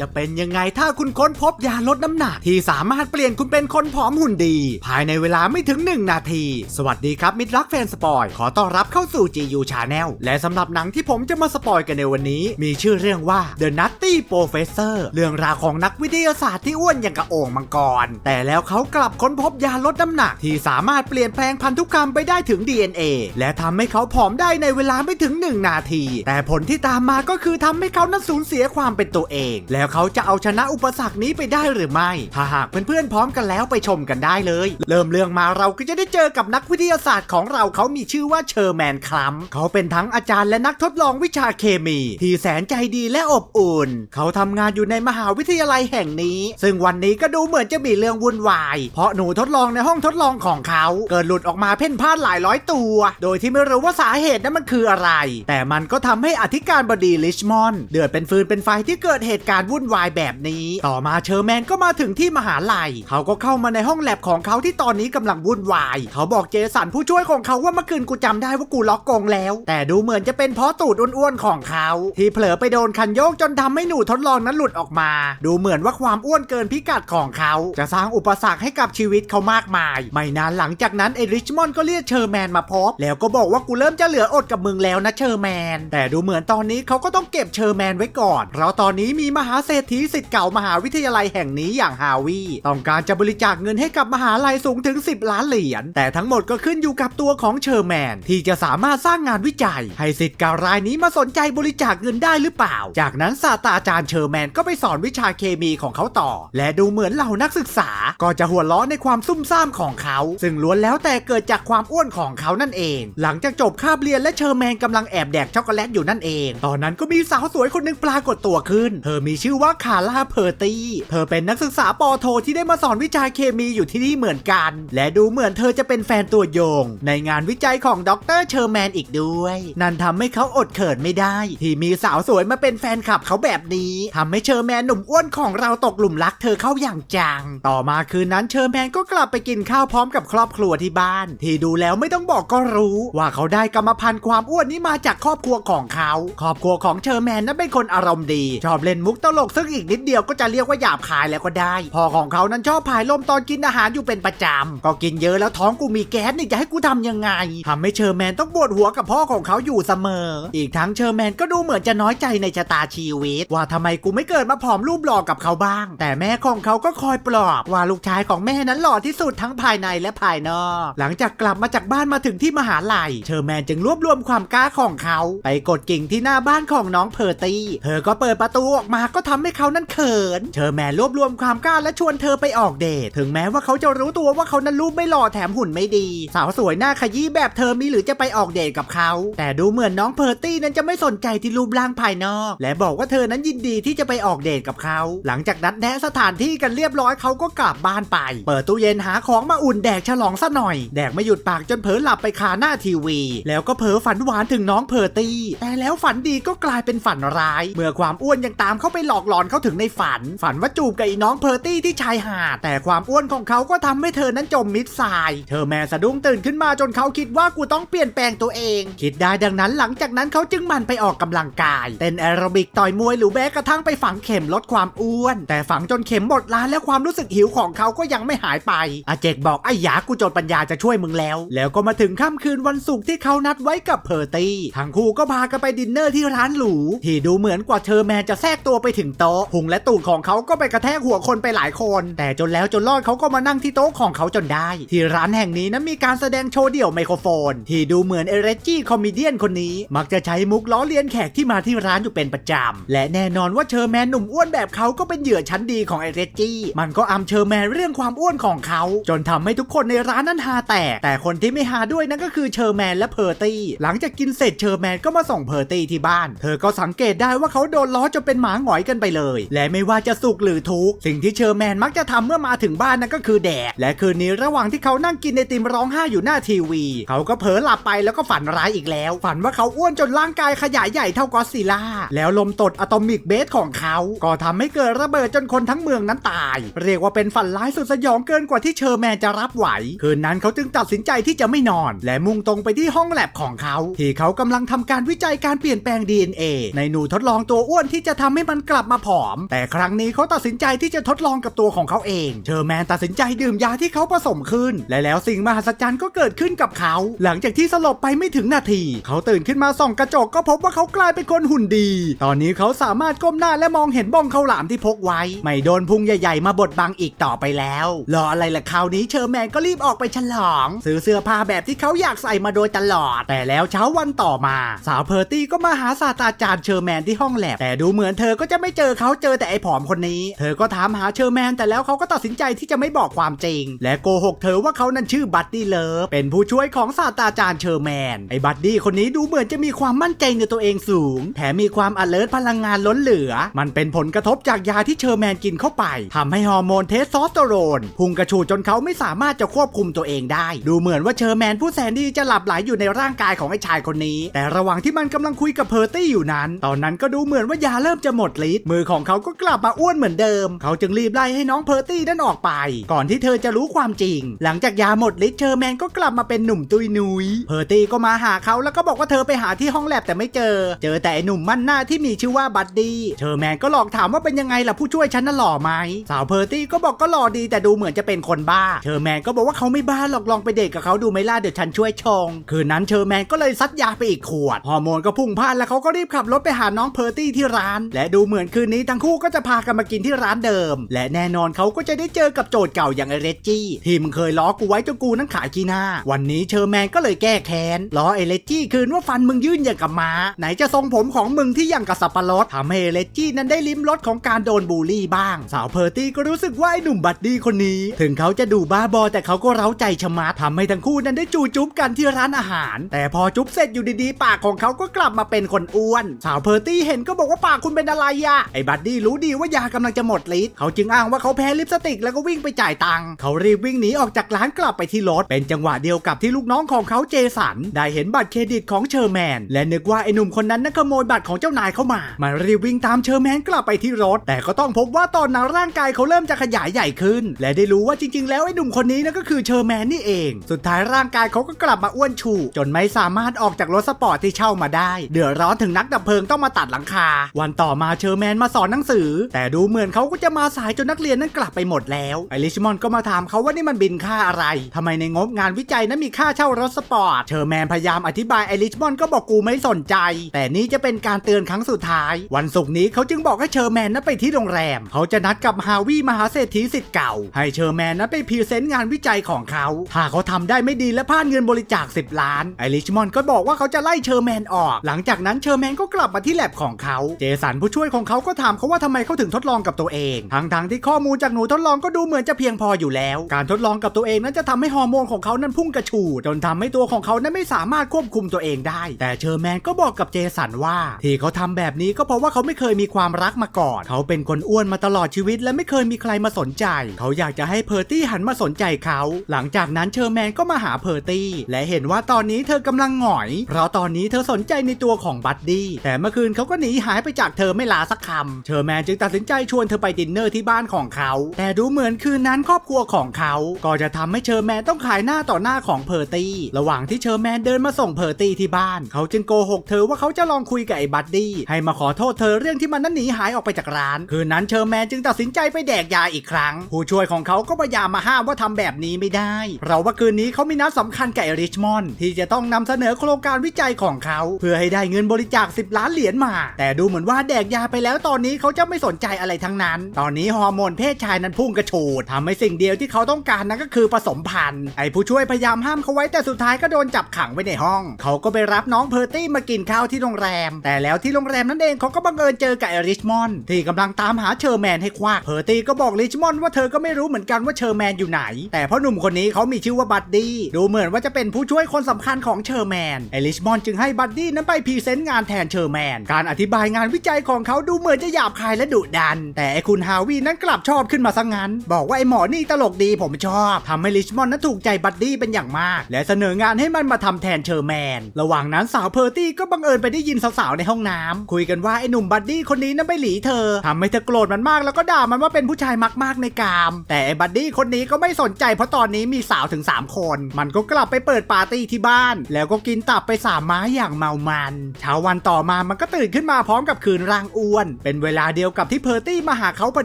จะเป็นยังไงถ้าคุณค้นพบยาลดน้ำหนัก ที่สามารถเปลี่ยนคุณเป็นคนผอมหุ่นดี ภายในเวลาไม่ถึง 1 นาที สวัสดีครับมิตรรักแฟนสปอย ขอต้อนรับเข้าสู่ GU Channel และสำหรับหนังที่ผมจะมาสปอยกันในวันนี้ มีชื่อเรื่องว่า The Nutty Professor เรื่องราวของนักวิทยาศาสตร์ที่อ้วนอย่างกระโอ่งมังกร แต่แล้วเขากลับค้นพบยาลดน้ำหนัก ที่สามารถเปลี่ยนแปลงพันธุกรรมไปได้ถึง DNA และทำให้เขาผอมได้ในเวลาไม่ถึง 1 นาที แต่ผลที่ตามมาก็คือทำให้เขานั้นสูญเสียความเป็นตัวเอง แล้วเขาจะเอาชนะอุปสรรคนี้ไปได้หรือไม่ ถ้าหากเพื่อนๆพร้อมกันแล้วไปชมกันได้เลย เริ่มเรื่องมาเราก็จะได้เจอกับนักวิทยาศาสตร์ของเราเขามีชื่อว่าเชอร์แมนคลัมเขาเป็นทั้งอาจารย์และนักทดลองวิชาเคมี ที่แสนใจดีและอบอุ่น เขาทำงานอยู่ในมหาวิทยาลัยแห่งนี้ ซึ่งวันนี้ก็ดูเหมือนจะมีเรื่องวุ่นวาย เพราะหนูทดลองในห้องทดลองของเขา เกิดหลุดออกมาเพ่นพ่านหลายร้อยตัว โดยที่ไม่รู้ว่าสาเหตุนั้นมันคืออะไร แต่มันก็ทำให้อธิการบดีลิชมอนเดือดเป็นฟืนเป็นไฟที่เกิดเหตุการณ์วุ่นวายแบบนี้ ต่อมาเชอร์แมนก็มาถึงที่มหาลัย เขาก็เข้ามาในห้องแลบของเขาที่ตอนนี้กำลังวุ่นวาย เขาบอกเจสันผู้ช่วยของเขาว่าเมื่อคืนกูจำได้ว่ากูล็อกกรงแล้ว แต่ดูเหมือนจะเป็นเพราะตูดอ้วนๆของเขา ที่เผลอไปโดนคันโยกจนทำให้หนูทดลองนั้นหลุดออกมา ดูเหมือนว่าความอ้วนเกินพิกัดของเขา จะสร้างอุปสรรคให้กับชีวิตเขามากมาย ไม่นานหลังจากนั้นไอริชมอนด์ก็เรียกเชอร์แมนมาพบแล้วก็บอกว่ากูเริ่มจะเหลืออดกับมึงแล้วนะเชอร์แมน แต่ดูเหมือนตอนนี้เขาก็ต้องเก็บเชอร์แมนไว้ก่อน เพราะตอนนี้มีมหาเศรษฐีสิทธิ์เก่ามหาวิทยาลัยแห่งนี้อย่างฮาวีต้องการจะบริจาคเงินให้กับมหาลัยสูงถึง 10 ล้านเหรียญแต่ทั้งหมดก็ขึ้นอยู่กับตัวของเชอร์แมน ที่จะสามารถสร้างงานวิจัย ให้สิทธิ์เก่ารายนี้มาสนใจบริจาคเงินได้หรือเปล่า จากนั้นศาสตราจารย์เชอร์แมนก็ไปสอนวิชาเคมีของเขาต่อ และดูเหมือนเหล่านักศึกษา ก็จะหัวล้อในความซุ่มซ่ามของเขา ซึ่งล้วนแล้วแต่เกิดจากความอ้วนของเขานั่นเอง หลังจากจบคาบเรียนและเชอร์แมนกำลังแอบแดกช็อกโกแลตอยู่นั่นเอง ตอนนั้นก็มีสาวสวยคนหนึ่งปรากฏตัวขึ้น เธอมีชื่อว่าคาร่าเพอร์ตี้เธอเป็นนักศึกษาปอโทที่ได้มาสอนวิชาเคมีอยู่ที่นี่เหมือนกัน และดูเหมือนเธอจะเป็นแฟนตัวยง ในงานวิจัยของดรเชอร์แมนอีกด้วย นั่นทำให้เขาอดเขินไม่ได้ ที่มีสาวสวยมาเป็นแฟนคลับเขาแบบนี้ทำให้เชอร์แมนหนุ่มอ้วนของเราตกหลุมรักเธอเข้าอย่างจัง ต่อมาคืนนั้นเชอร์แมนก็กลับไปกินข้าวพร้อมกับครอบครัวที่บ้าน ที่ดูแล้วไม่ต้องบอกก็รู้ ว่าเขาได้กรรมพันธุ์ความอ้วนนี้มาจากครอบครัวของเขา ครอบครัวของเชอร์แมนนั้นเป็นคนอารมณ์ดี ชอบเล่นมุกตลกซึ่งอีกนิดเดียวก็จะเรียกว่าหยาบคายแล้วก็ได้ พ่อของเขานั้นชอบพายลมตอนกินอาหารอยู่เป็นประจำก็กินเยอะแล้วท้องกูมีแก๊สนี่จะให้กูทำยังไงทำให้เชอร์แมนต้องปวดหัวกับพ่อของเขาอยู่เสมอ อีกทั้งเชอร์แมนก็ดูเหมือนจะน้อยใจในชะตาชีวิต ว่าทำไมกูไม่เกิดมาผอมรูปหล่อกับเขาบ้าง แต่แม่ของเขาก็คอยปลอบว่าลูกชายของแม่นั้นหล่อที่สุดทั้งภายในและภายนอก หลังจากกลับมาจากบ้านมาถึงที่มหาลัยเชอร์แมนจึงรวบรวมความกล้าของเขา ไปกดกิ่งที่หน้าบ้านของน้องเพอร์ตี้ เธอก็เปิดประตูออกมาก็ทำให้เขานั้นเขินเชอแมนรวบรวมความกล้าและชวนเธอไปออกเดท ถึงแม้ว่าเขาจะรู้ตัวว่าเขานั้นรูปไม่หล่อแถมหุ่นไม่ดี สาวสวยหน้าขยี้แบบเธอมีหรือจะไปออกเดทกับเขา แต่ดูเหมือนน้องเพอร์ตี้นั้นจะไม่สนใจที่รูปร่างภายนอก และบอกว่าเธอนั้นยินดีที่จะไปออกเดทกับเขา หลังจากนัดแนะสถานที่กันเรียบร้อยเขาก็กลับบ้านไป เปิดตู้เย็นหาของมาอุ่นแดกฉลองซะหน่อย แดกไม่หยุดปากจนเผลอหลับไปคาหน้าทีวี แล้วก็เผลอฝันหวานถึงน้องเพอร์ตี้ แต่แล้วฝันดีก็กลายเป็นฝันร้าย เมื่อความอ้วนยังตามเข้าไปหลอกหลอนเขาถึงในฝัน ฝันว่าจูบกับไอ้น้องเพอร์ตี้ที่ชายหาดแต่ความอ้วนของเขาก็ทำให้เธอนั้นจมมิดทราย เธอแม่สะดุ้งตื่นขึ้นมาจนเขาคิดว่ากูต้องเปลี่ยนแปลงตัวเอง คิดได้ดังนั้นหลังจากนั้นเขาจึงมันไปออกกำลังกายเต้นแอโรบิกต่อยมวยหรือแม้กระทั่งไปฝังเข็มลดความอ้วน แต่ฝังจนเข็มหมดล้านและความรู้สึกหิวของเขาก็ยังไม่หายไปอาเจกบอกไอ้หยากูจนปัญญาจะช่วยมึงแล้ว แล้วก็มาถึงค่ำคืนวันศุกร์ที่เขานัดไว้กับเพอร์ตี้ทั้งคู่ก็พากันไปดินเนอร์ที่ร้านหรูที่ดูเหมือนกว่าเธอแมนจะแทรกตัวไปถึงโต๊ะพุงและตูดของเขาก็ไปกระแทกหัวคนไปหลายคน แต่จนแล้วจนรอดเขาก็มานั่งที่โต๊ะของเขาจนได้ ที่ร้านแห่งนี้นั้นมีการแสดงโชว์เดี่ยวไมโครโฟน ที่ดูเหมือนเอเรจี้คอมเมเดียนคนนี้ มักจะใช้มุกล้อเลียนแขกที่มาที่ร้านอยู่เป็นประจำ และแน่นอนว่าเชอร์แมนหนุ่มอ้วนแบบเขาก็เป็นเหยื่อชั้นดีของเอเรจี้มันก็อำเชอร์แมนเรื่องความอ้วนของเขา จนทำให้ทุกคนในร้านนั้นฮาแตกแต่คนที่ไม่ฮาด้วยนั่นก็คือเชอร์แมนและเพอร์ตี้ หลังจากกินเสร็จเชอร์แมนก็มาส่งเพอร์ตี้ที่บ้าน เธอก็สังเกตได้ว่าเขาโดนล้อจนเป็นหมาหงอยกันไปเลย และไม่ว่าจะสุขหรือทุกข์สิ่งที่เชอร์แมนมักจะทำเมื่อมาถึงบ้านนั่นก็คือแดกและคืนนี้ระหว่างที่เขานั่งกินไอติมร้องไห้อยู่หน้าทีวี เขาก็เผลอหลับไปแล้วก็ฝันร้ายอีกแล้ว ฝันว่าเขาอ้วนจนร่างกายขยายใหญ่เท่ากอดซิล่าแล้วลมตดอะตอมิกเบสของเขา ก็ทำให้เกิดระเบิดจนคนทั้งเมืองนั้นตาย เรียกว่าเป็นฝันร้ายสุดสยองเกินกว่าที่เชอร์แมนจะรับไหว คืนนั้นเขาจึงตัดสินใจที่จะไม่นอน และมุ่งตรงไปที่ห้องแลบของเขา ที่เขากำลังทำการวิจัยการเปลี่ยนแปลง DNA ในหนูทดลองตัวอ้วนที่จะทำให้มันกลับมาผอม แต่ครั้งนี้เขาตัดสินใจที่จะทดลองกับตัวของเขาเองเชอร์แมนตัดสินใจดื่มยาที่เขาผสมขึ้น และแล้วสิ่งมหัศจรรย์ก็เกิดขึ้นกับเขา หลังจากที่สลบไปไม่ถึงนาที เขาตื่นขึ้นมาส่องกระจกก็พบว่าเขากลายเป็นคนหุ่นดี ตอนนี้เขาสามารถก้มหน้าและมองเห็นบ้องข้าวหลามที่พกไว้ ไม่โดนพุงใหญ่ๆ มาบดบังอีกต่อไปแล้วรออะไรล่ะคราวนี้เชอร์แมนก็รีบออกไปฉลอง ซื้อเสื้อผ้าแบบที่เขาอยากใส่มาโดยตลอด แต่แล้วเช้าวันต่อมา สาวเพอร์ตี้ก็มาหาศาสตราจารย์เชอร์แมนที่ห้องแลบแต่ดูเหมือนเธอก็จะไม่เจอเขาเจอแต่ไอ้ผอมคนนี้ เธอก็ถามหาเชอร์แมนแต่แล้วเขาก็ตัดสินใจที่จะไม่บอกความจริง และโกหกเธอว่าเขานั้นชื่อบัตตี้เลิฟเป็นผู้ช่วยของศาสตราจารย์เชอร์แมนไอ้บัตตี้คนนี้ดูเหมือนจะมีความมั่นใจในตัวเองสูง แถมมีความอเลิร์พลังงานล้นเหลือ มันเป็นผลกระทบจากยาที่เชอร์แมนกินเข้าไปทำให้ฮอร์โมนเทสโทสเตอโรนพุ่งกระฉูดจนเขาไม่สามารถจะควบคุมตัวเองได้ ดูเหมือนว่าเชอร์แมนผู้แสนดีจะหลับไหลอยู่ในร่างกายของไอ้ชายคนนี้ แต่ระหว่างที่มันกำลังคุยกับเพอร์ตี้อยู่นั้น ตอนนั้นก็ดูเหมือนว่ายาเริ่มจะหมดฤทธิ์มือของเขาก็กลับมาอ้วนเหมือนเดิม เขาจึงรีบไล่ให้น้องเพอร์ตี้นั่นออกไป ก่อนที่เธอจะรู้ความจริง หลังจากยาหมดฤทธิ์เชอร์แมนก็กลับมาเป็นหนุ่มตุยนุยเพอร์ตี้ก็มาหาเขาแล้วก็บอกว่าเธอไปหาที่ห้องแลบแต่ไม่เจอ เจอแต่ไอ้หนุ่มมั่นหน้าที่มีชื่อว่าบัดดี้เชอร์แมนก็หลอกถามว่าเป็นยังไงล่ะผู้ช่วยฉันน่ะหล่อไหมสาวเพอร์ตี้ก็บอกก็หล่อดีแต่ดูเหมือนจะเป็นคนบ้า เชอร์แมนก็บอกว่าเขาไม่บ้าหรอกลองไปเดทกับเขาดูไหม่ล่ะเดี๋ยวฉันช่วยชง คืนนั้นเชอร์แมนก็เลยซัดยาไปอีกขวดฮอร์โมนก็พุ่งพ่านแล้วเขาก็รีบขับรถไปหาน้องเพอร์ตี้ที่ร้าน และดูเหมือนคืืนนี้ทั้งคู่ก็จะพากันมากินที่ร้านเดิม และแน่นอนเขาก็จะได้เจอกับโจทย์เก่าอย่างไอเรจจี้ที่มึงเคยล้อกูไว้จนกูนั้นขายขี้หน้า วันนี้เชอร์แมนก็เลยแก้แค้นล้อไอเรจจี้คืนว่าฟันมึงยื่นอย่างกับม้า ไหนจะทรงผมของมึงที่อย่างกับสับปะรดทำให้ไอเรจจี้นั้นได้ลิ้มรสของการโดนบูลลี่บ้าง สาวเพอร์ตี้ก็รู้สึกว่าไอหนุ่มบัดดี้คนนี้ ถึงเขาจะดูบ้าบอแต่เขาก็เร้าใจชะมัดทำให้ทั้งคู่นั้นได้จูจุ๊บกันที่ร้านอาหาร แต่พอจุ๊บเสร็จอยู่ดีๆ ปากของเขาก็กลับมาเป็นคนอ้วน สาวเพอร์ตี้เห็นก็บอกว่าปากคุณเป็นอะไรอะไอ้บัดดี้รู้ดีว่ายากำลังจะหมดฤทธิ์เขาจึงอ้างว่าเขาแพ้ลิปสติกแล้วก็วิ่งไปจ่ายตังค์เขารีบวิ่งหนีออกจากร้านกลับไปที่รถ เป็นจังหวะเดียวกับที่ลูกน้องของเขาเจสัน ได้เห็นบัตรเครดิตของเชอร์แมน และนึกว่าไอ้หนุ่มคนนั้นนั่นขโมยบัตรของเจ้านายเข้ามา มันรีบวิ่งตามเชอร์แมนกลับไปที่รถ แต่ก็ต้องพบว่าตอนนั้นร่างกายเขาเริ่มจะขยายใหญ่ขึ้น และได้รู้ว่าจริง ๆ แล้วไอ้หนุ่มคนนี้นั่นก็คือเชอร์แมนนี่เอง สุดท้ายร่างกายเขาก็กลับมาอ้วนชู จนไม่สามารถออกจากรถสปอร์ตที่เช่ามาได้ เดือดร้อนถึงนักดับเพลิงต้องมาตัดหลังคา วันต่อมาเชอร์แมนมาสอนหนังสือ แต่ดูเหมือนเขาก็จะมาสายจนนักเรียนนั้นกลับไปหมดแล้วไอริชมอนก็มาถามเขาว่านี่มันบินค่าอะไรทำไมในงบงานวิจัยนั้นมีค่าเช่ารถสปอร์ตเชอร์แมนพยายามอธิบายไอริชมอนก็บอกกูไม่สนใจ แต่นี่จะเป็นการเตือนครั้งสุดท้าย วันศุกร์นี้เขาจึงบอกให้เชอร์แมนนั้นไปที่โรงแรม เขาจะนัดกับฮาวิมหาเศรษฐีสิทธิ์เก่า ให้เชอร์แมนนั้นไปพรีเซนต์งานวิจัยของเขา ถ้าเขาทำได้ไม่ดีและพลาดเงินบริจาค 10 ล้าน ไอริชมอนก็บอกว่าเขาจะไล่เชอร์แมนออก หลังจากนั้นเชอร์แมนก็กลับมาที่แลบของเขา เจสันผู้ช่วยของเขาก็ถามเขาว่าทำไมเขาถึงทดลองกับตัวเองทั้งๆที่ข้อมูลจากหนูทดลองก็ดูเหมือนจะเพียงพออยู่แล้ว การทดลองกับตัวเองนั้นจะทำให้ฮอร์โมนของเขานั้นพุ่งกระฉูดจนทำให้ตัวของเขานั้นไม่สามารถควบคุมตัวเองได้ แต่เชอร์แมนก็บอกกับเจสันว่า ที่เขาทำแบบนี้ก็เพราะว่าเขาไม่เคยมีความรักมาก่อน เขาเป็นคนอ้วนมาตลอดชีวิตและไม่เคยมีใครมาสนใจ เขาอยากจะให้เพอร์ตี้หันมาสนใจเขา หลังจากนั้นเชอร์แมนก็มาหาเพอร์ตี้และเห็นว่าตอนนี้เธอกำลังหงอย เพราะตอนนี้เธอสนใจในตัวของบัดดี้แต่เมื่อคืนเขาก็หนีหายไปจากเธอไม่ลาสักคำเชอร์แมนจึงตัดสินใจชวนเธอไปดินเนอร์ที่บ้านของเขา แต่ดูเหมือนคืนนั้นครอบครัวของเขา ก็จะทำให้เชอร์แมนต้องขายหน้าต่อหน้าของเพอร์ตี้ ระหว่างที่เชอร์แมนเดินมาส่งเพอร์ตี้ที่บ้าน เขาจึงโกหกเธอว่าเขาจะลองคุยกับไอ้บัดดี้ให้มาขอโทษเธอเรื่องที่มันนั้นหนีหายออกไปจากร้าน คืนนั้นเชอร์แมนจึงตัดสินใจไปแดกยาอีกครั้ง ผู้ช่วยของเขาก็พยายามมาห้ามว่าทำแบบนี้ไม่ได้ เราว่าคืนนี้เขามีนัดสำคัญกับริชมอนด์ที่จะต้องนำเสนอโครงการวิจัยของเขา เพื่อให้ได้เงินบริจาค 10 ล้านเหรียญมา แต่ดูเหมือนว่าแดกยาไปแล้วตอนนี้เขาจะไม่สนใจอะไรทั้งนั้น ตอนนี้ฮอร์โมนเพศชายนั้นพุ่งกระโฉดทำให้สิ่งเดียวที่เขาต้องการนั้นก็คือผสมพันธุ์ไอ้ผู้ช่วยพยายามห้ามเขาไว้แต่สุดท้ายก็โดนจับขังไว้ในห้อง เขาก็ไปรับน้องเพอร์ตี้มากินข้าวที่โรงแรม แต่แล้วที่โรงแรมนั้นเองเขาก็บังเอิญเจอกับไอริชมอนด์ที่กำลังตามหาเชอร์แมนให้ควักเพอร์ตี้ก็บอกริชมอนด์ว่าเธอก็ไม่รู้เหมือนกันว่าเชอร์แมนอยู่ไหน แต่พ่อหนุ่มคนนี้เขามีชื่อว่าบัดดี้ดูเหมือนว่าจะเป็นผู้ช่วยคนสำคัญของเชอร์แมนไอริชมอนจึงให้บัดดี้นั้นไปพรีเซนต์งานแทนเชอร์แมนการอธิบายงานวิจัยของเขาดูเหมือนจะหยาบคายและดุดัน แต่ไอคุณฮาวีนั้นกลับชอบขึ้นมาซะงั้น บอกว่าไอ้หมอนี่ตลกดีผมชอบทำให้ริชมอนด์นั้นถูกใจบัดดี้เป็นอย่างมาก และเสนองานให้มันมาทำแทนเชอร์แมน ระหว่างนั้นสาวเพอร์ตี้ก็บังเอิญไปได้ยินสาวๆในห้องน้ำคุยกันว่าไอ้หนุ่มบัดดี้คนนี้นั้นไปหลีเธอทำให้เธอโกรธมันมากแล้วก็ด่ามันว่าเป็นผู้ชายมากๆในกาม แต่ไอ้บัดดี้คนนี้ก็ไม่สนใจเพราะตอนนี้มีสาวถึง 3 คน มันก็กลับไปเปิดปาร์ตี้ที่บ้าน แล้วก็กินตับไปสามไม้อย่างเมามันเช้าวันต่อมามันก็ตื่นขึ้นมาพร้อมกับคืนร่างอ้วนเป็นเวลาเดียวกับที่เพอร์ตี้มาหาเขาพอ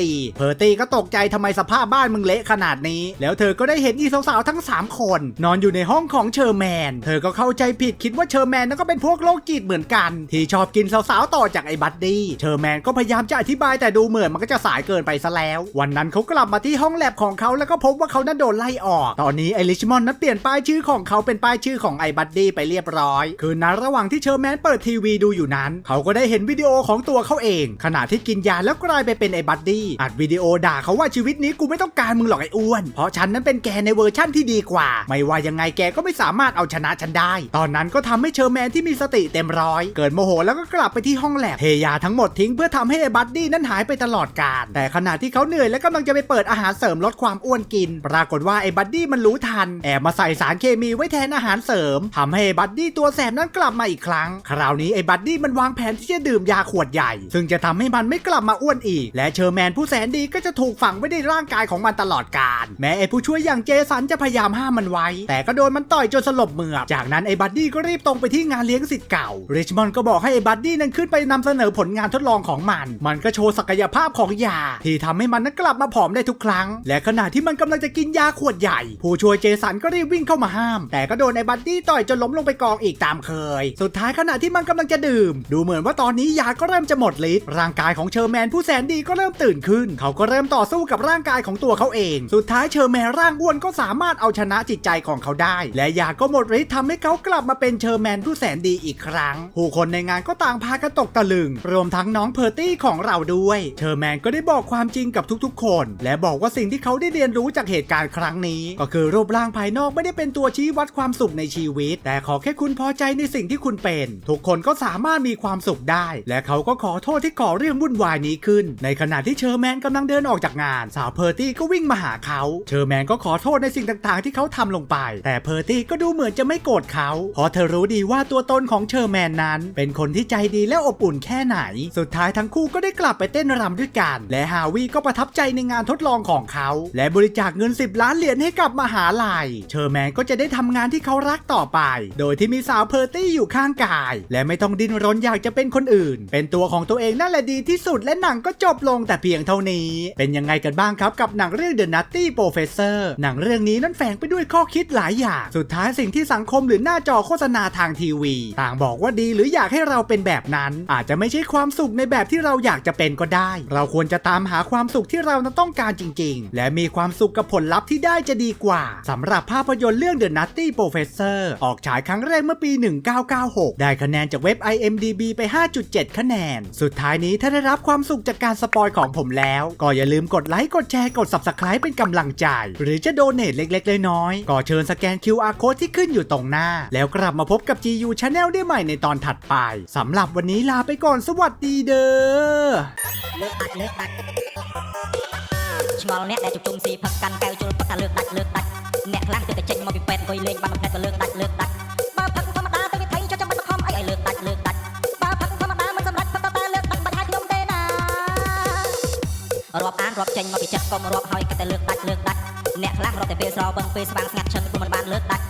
ดี เพอร์ตี้ก็ตกใจทำไมสภาพบ้านมึงเละขนาดนี้ แล้วเธอก็ได้เห็นอีสาวๆทั้ง 3 คน นอนอยู่ในห้องของเชอร์แมน เธอก็เข้าใจผิดคิดว่าเชอร์แมนนั่นก็เป็นพวกโรคจิตเหมือนกัน ที่ชอบกินสาวๆต่อจากไอ้บัดดี้ เชอร์แมนก็พยายามจะอธิบายแต่ดูเหมือนมันก็จะสายเกินไปซะแล้ว วันนั้นเขากลับมาที่ห้องแลบของเขาแล้วก็พบว่าเขานั้นโดนไล่ออก ตอนนี้ไอ้ลิชมอนนั้นเปลี่ยนป้ายชื่อของเขาเป็นป้ายชื่อของไอ้บัดดี้ไปเรียบร้อย คืนนั้นระหว่างที่เชอร์แมนเปิดทีวีดูอยู่นั้น เขาก็ได้เห็นวิดีโอของตัวเขาเองขณะที่กินยาแล้วกลายไปเป็นไอ้บัดดี้อัดวิดีโอด่าเขาว่าชีวิตนี้กูไม่ต้องการมึงหรอกไอ้อ้วน เพราะฉันนั้นเป็นแกในเวอร์ชั่นที่ดีกว่า ไม่ว่ายังไงแกก็ไม่สามารถเอาชนะฉันได้ ตอนนั้นก็ทำให้เชอร์แมนที่มีสติเต็มร้อย เกิดโมโหแล้วก็กลับไปที่ห้องแลบเทยาทั้งหมดทิ้งเพื่อทำให้ไอ้บัดดี้นั้นหายไปตลอดกาลแต่ขณะที่เขาเหนื่อยและกำลังจะไปเปิดอาหารเสริมลดความอ้วนกิน ปรากฏว่าไอ้บัดดี้มันรู้ทัน แอบมาใส่สารเคมีไว้แทนอาหารเสริมทำให้ไอ้บัดดี้ตัวแสบนั้นกลับมาอีกครั้ง คราวนี้ไอ้บัดดี้มันวางแผนที่จะดื่มยาขวดใหญ่ ซึ่งจะจะทำให้มันไม่กลับมาอ้วนอีก และเชอร์แมนผู้แสนดีก็จะถูกฝังไว้ในร่างกายของมันตลอดกาลแม้ไอ้ผู้ช่วยอย่างเจสันจะพยายามห้ามมันไว้ แต่ก็โดนมันต่อยจนสลบเหมือบจากนั้นไอ้บัดดี้ก็รีบตรงไปที่งานเลี้ยงสิทธิ์เก่าริชมอนด์ก็บอกให้ไอ้บัดดี้นั้นขึ้นไปนำเสนอผลงานทดลองของมัน มันก็โชว์ศักยภาพของยา ที่ทำให้มันนั้นกลับมาผอมได้ทุกครั้ง และขณะที่มันกำลังจะกินยาขวดใหญ่ ผู้ช่วยเจสันก็รีบวิ่งเข้ามาห้าม แต่ก็โดนไอ้บัดดี้ต่อยจนล้มลงไปกองอีกตามเคย สุดท้ายขณะที่มันกำลังจะดื่ม ดูเหมือนว่าตอนนี้ยาก็เริ่มจะหมดฤทธิ์ร่างกายของเชอร์แมนผู้แสนดีก็เริ่มตื่นขึ้น เขาก็เริ่มต่อสู้กับร่างกายของตัวเขาเอง สุดท้ายเชอร์แมนร่างอ้วนก็สามารถเอาชนะจิตใจของเขาได้ และยาก็หมดฤทธิ์ทำให้เขากลับมาเป็นเชอร์แมนผู้แสนดีอีกครั้ง ผู้คนในงานก็ต่างพากันตกตะลึง รวมทั้งน้องเพอร์ตี้ของเราด้วย เชอร์แมนก็ได้บอกความจริงกับทุกๆ คน และบอกว่าสิ่งที่เขาได้เรียนรู้จากเหตุการณ์ครั้งนี้ ก็คือรูปร่างภายนอกไม่ได้เป็นตัวชี้วัดความสุขในชีวิต แต่ขอแค่คุณพอใจในสิ่งที่คุณเป็น ทุกคนก็สามารถมีความสุขได้ และเขาก็ขอโทษที่ก่อเรื่องวุ่นวายนี้ขึ้น ในขณะที่เชอร์แมนกำลังเดินออกจากงาน สาวเพอร์ตี้ก็วิ่งมาหาเขาเชอร์แมนก็ขอโทษในสิ่งต่างๆ ที่เขาทำลงไป แต่เพอร์ตี้ก็ดูเหมือนจะไม่โกรธเขาเพราะเธอรู้ดีว่าตัวตนของเชอร์แมนนั้น เป็นคนที่ใจดีและอบอุ่นแค่ไหน สุดท้ายทั้งคู่ก็ได้กลับไปเต้นรำด้วยกัน และฮาวิก็ประทับใจในงานทดลองของเขา และบริจาคเงิน 10 ล้านเหรียญให้กับมหาลัย เชอร์แมนก็จะได้ทำงานที่เขารักต่อไป โดยที่มีสาวเพอร์ตี้อยู่ข้างกาย และไม่ต้องดิ้นรนอยากจะเป็นคนอื่น เป็นตัวของตัวเองนั่นแหละดีที่สุดและหนังก็จบลงแต่เพียงเท่านี้ เป็นยังไงกันบ้างครับกับหนังเรื่อง The Nutty Professor หนังเรื่องนี้นั้นแฝงไปด้วยข้อคิดหลายอย่าง สุดท้ายสิ่งที่สังคมหรือหน้าจอโฆษณาทางทีวี ต่างบอกว่าดีหรืออยากให้เราเป็นแบบนั้น อาจจะไม่ใช่ความสุขในแบบที่เราอยากจะเป็นก็ได้ เราควรจะตามหาความสุขที่เราต้องการจริง ๆ และมีความสุขกับผลลัพธ์ที่ได้จะดีกว่าสำหรับภาพยนตร์เรื่อง The Nutty Professor ออกฉายครั้งแรกเมื่อปี 1996 ได้คะแนนจากเว็บ IMDB ไป 5.7 คะแนน สุดท้ายนี้ถ้าได้รับความสุขจากการสปอยของผมแล้ว ก็อย่าลืมกดไลค์ กดแชร์ กด Subscribe เป็นกำลังใจ หรือจะโดเนทเล็กๆ น้อยๆก็เชิญสแกน QR Code ที่ขึ้นอยู่ตรงหน้า แล้วกลับมาพบกับ GU Channel ได้ใหม่ในตอนถัดไปสำหรับวันนี้ลาไปก่อนสวัสดีเด้อ លើកដាច់លើកដាច់ឆ្ងល់អ្នកដែលជុំជុំស៊ីផឹកកាន់កែវជុលផឹកតែលើកដាច់លើកដាច់អ្នកខ្លាំងទៅតែចេញមកពីពេទ្យអង្គុយលេងបានមួយផ្លែក៏លើកដាច់លើកដាច់ រាប់អានរាប់ចេញមកពីចិត្តកុំរាប់ឲ្យគិតតែលើកដាច់លើកដាច់អ្នកខ្លាំងរាប់តែពេលស្របឹងពេលស្វាងស្ងាត់ឈឹងព្រោះមិនបានលើកដាច់